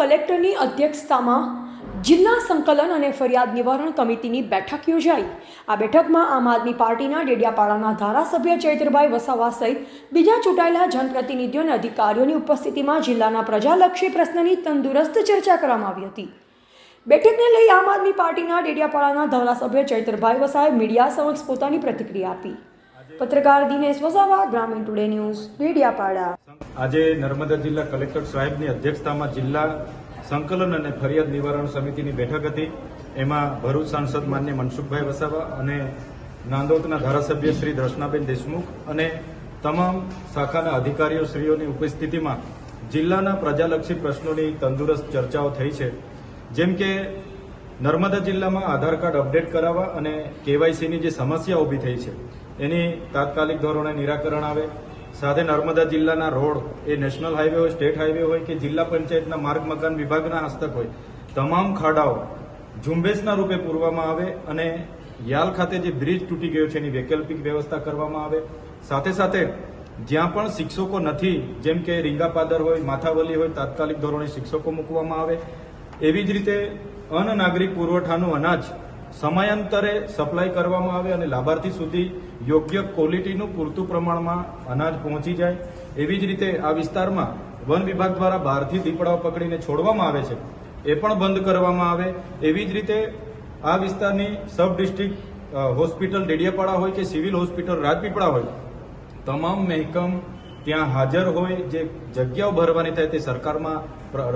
કલેક્ટરની અધ્યક્ષતામાં જિલ્લા સંકલન અને ફરિયાદ નિવારણ કમિટીની બેઠક યોજાઈ. આ બેઠકમાં આમ આદમી પાર્ટીના ડેડિયાપાડાના ધારાસભ્ય ચૈત્રભાઈ વસાવા સહિત બીજા ચૂંટાયેલા જનપ્રતિનિધિઓ અને અધિકારીઓની ઉપસ્થિતિમાં જિલ્લાના પ્રજાલક્ષી પ્રશ્નની તંદુરસ્ત ચર્ચા કરવામાં આવી હતી. બેઠકને લઈ આમ આદમી પાર્ટીના ડેડિયાપાડાના ધારાસભ્ય ચૈત્રભાઈ વસાવાએ મીડિયા સમક્ષ પોતાની પ્રતિક્રિયા આપી. પત્રકાર દિનેશ વસાવા, ગ્રામીણ ટુડે ન્યૂઝ ડેડિયાપાડા આજે નર્મદા જિલ્લા કલેક્ટર સાહેબની અધ્યક્ષતામાં જિલ્લા સંકલન અને ફરિયાદ નિવારણ સમિતિની બેઠક હતી. એમાં ભરૂચ સાંસદ માન્ય મનસુખભાઈ વસાવા અને નાંદોદના ધારાસભ્ય શ્રી દર્શનાબેન દેશમુખ અને તમામ શાખાના અધિકારીઓ શ્રીઓની ઉપસ્થિતિમાં જિલ્લાના પ્રજાલક્ષી પ્રશ્નોની તંદુરસ્ત ચર્ચાઓ થઈ છે. જેમ કે નર્મદા જિલ્લામાં આધાર કાર્ડ અપડેટ કરાવવા અને કેવાયસીની જે સમસ્યા ઊભી થઈ છે, એની તાત્કાલિક ધોરણે નિરાકરણ આવે. સાથે નર્મદા જિલ્લાના રોડ, એ નેશનલ હાઈવે હોય, સ્ટેટ હાઈવે હોય કે જિલ્લા પંચાયતના માર્ગ મકાન વિભાગના હસ્તક હોય, તમામ ખાડાઓ ઝુંબેશના રૂપે પૂરવામાં આવે અને યાલ ખાતે જે બ્રિજ તૂટી ગયો છે, એની વૈકલ્પિક વ્યવસ્થા કરવામાં આવે. સાથે સાથે જ્યાં પણ શિક્ષકો નથી, જેમ કે રીંગાપાદર હોય, માથાવલી હોય, તાત્કાલિક ધોરણે શિક્ષકો મૂકવામાં આવે. એવી જ રીતે અન્ન નાગરિક પુરવઠાનું અનાજ સમયાંતરે સપ્લાય કરવામાં આવે અને લાભાર્થી સુધી યોગ્ય ક્વોલિટીનું પૂરતું પ્રમાણમાં અનાજ પહોંચી જાય, એવી જ રીતે આ વિસ્તારમાં વન વિભાગ દ્વારા બહારથી દીપડાઓ પકડીને છોડવામાં આવે છે, એ પણ બંધ કરવામાં આવે. એવી જ રીતે આ વિસ્તારની સબ ડિસ્ટ્રિક્ટ હોસ્પિટલ ડેડિયાપાડા હોય કે સિવિલ હોસ્પિટલ રાજપીપળા હોય, તમામ મહેકમ ત્યાં હાજર હોય જે જગ્યાઓ ભરવાની થાય તે સરકારમાં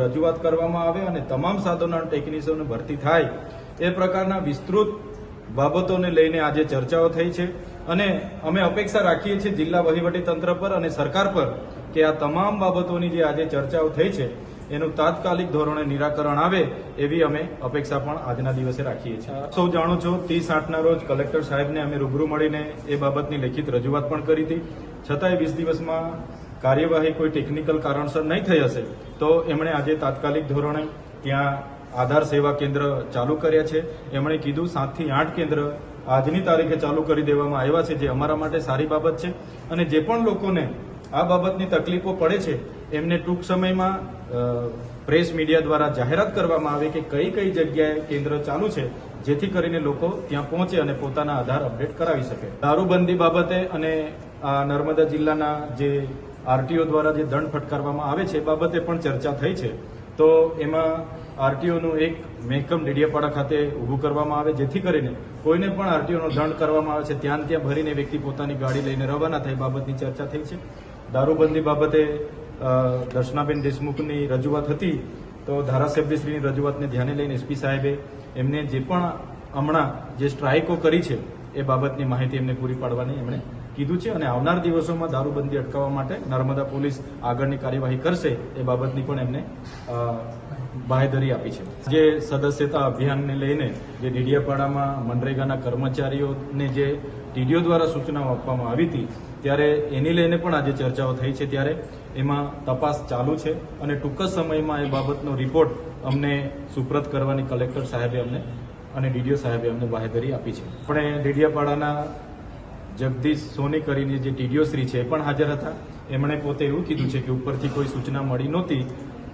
રજૂઆત કરવામાં આવે અને તમામ સાધનો અને ટેકનિશિયનોની ભરતી થાય એ પ્રકારના વિસ્તૃત બાબતોને લઈને આજે ચર્ચાઓ થઈ છે. અને અમે અપેક્ષા રાખીએ છીએ જિલ્લા વહીવટી તંત્ર પર અને સરકાર પર કે આ તમામ બાબતોની જે આજે ચર્ચાઓ થઈ છે એનું તાત્કાલિક ધોરણે નિરાકરણ આવે એવી અમે અપેક્ષા પણ આજના દિવસે રાખીએ છીએ. સૌ જાણો છો ત્રીસ આઠના રોજ કલેક્ટર સાહેબને અમે રૂબરૂ મળીને એ બાબતની લેખિત રજૂઆત પણ કરી હતી. છતાંય વીસ દિવસમાં કાર્યવાહી કોઈ ટેકનિકલ કારણસર નહીં થઈ હશે, તો એમણે આજે તાત્કાલિક ધોરણે ત્યાં આધાર સેવા કેન્દ્ર ચાલુ કર્યા છે. એમણે કીધું સાતથી આઠ કેન્દ્ર આજની તારીખે ચાલુ કરી દેવામાં આવ્યા છે, જે અમારા માટે સારી બાબત છે. અને જે પણ લોકોને આ બાબતની તકલીફો પડે છે એમને ટૂંક સમયમાં પ્રેસ મીડિયા દ્વારા જાહેરાત કરવામાં આવે કે કઈ કઈ જગ્યાએ કેન્દ્ર ચાલુ છે, જેથી કરીને લોકો ત્યાં પહોંચે અને પોતાના આધાર અપડેટ કરાવી શકે. દારૂબંધી બાબતે અને આ નર્મદા જિલ્લાના જે આરટીઓ દ્વારા જે દંડ ફટકારવામાં આવે છે બાબતે પણ ચર્ચા થઈ છે. તો એમાં આરટીઓનું એક મહેકમ ડેડિયાપાડા ખાતે ઊભું કરવામાં આવે, જેથી કરીને કોઈને પણ આરટીઓનો દંડ કરવામાં આવે છે, ત્યાં ત્યાં ભરીને વ્યક્તિ પોતાની ગાડી લઈને રવાના થાય બાબતની ચર્ચા થઈ છે. દારૂબંધી બાબતે દર્શનાબેન દેશમુખની રજૂઆત હતી, તો ધારાસભ્યશ્રીની રજૂઆતને ધ્યાને લઈને એસપી સાહેબે એમને જે પણ હમણાં જે સ્ટ્રાઇકો કરી છે, એ બાબતની માહિતી એમને પૂરી પાડવાની એમણે કીધું છે અને આવનાર દિવસોમાં દારૂબંધી અટકાવવા માટે નર્મદા પોલીસ આગળની કાર્યવાહી કરશે, એ બાબતની પણ એમને બાહેધરી આપી છે. જે સદસ્યતા અભિયાનને લઈને જે ડેડિયાપાડામાં મનરેગાના કર્મચારીઓને જે ટીડીઓ દ્વારા સૂચનાઓ આપવામાં આવી હતી ત્યારે એની લઈને પણ આજે ચર્ચાઓ થઈ છે ત્યારે એમાં તપાસ ચાલુ છે અને ટૂંક જ સમયમાં એ બાબતનો રિપોર્ટ અમને સુપ્રત કરવાની કલેક્ટર સાહેબે અમને અને ડીડીઓ સાહેબે અમને બાહેધરી આપી છે. આપણે ડીડીયાપાડાના જગદીશ સોની કરીને જે ટીડીઓ શ્રી છે એ પણ હાજર હતા. એમણે પોતે એવું કીધું છે કે ઉપરથી કોઈ સૂચના મળી નહોતી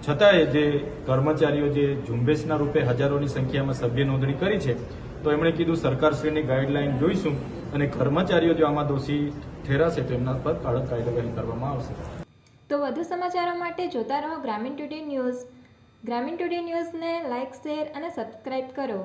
છતાંય જે કર્મચારીઓ જે ઝુંબેશના રૂપે હજારોની સંખ્યામાં સભ્ય નોંધણી કરી છે, તો એમણે કીધું સરકારશ્રીની ગાઈડલાઈન જોઈશું અને કર્મચારીઓ જો આમાં દોષી ઠેરાશે તો એમના પર કડક કાર્યવાહી કરવામાં આવશે. તો વધુ સમાચારો માટે જોતા રહો Gramin today news. Gramin today ન્યૂઝને લાઇક શેર અને સબસ્ક્રાઇબ કરો.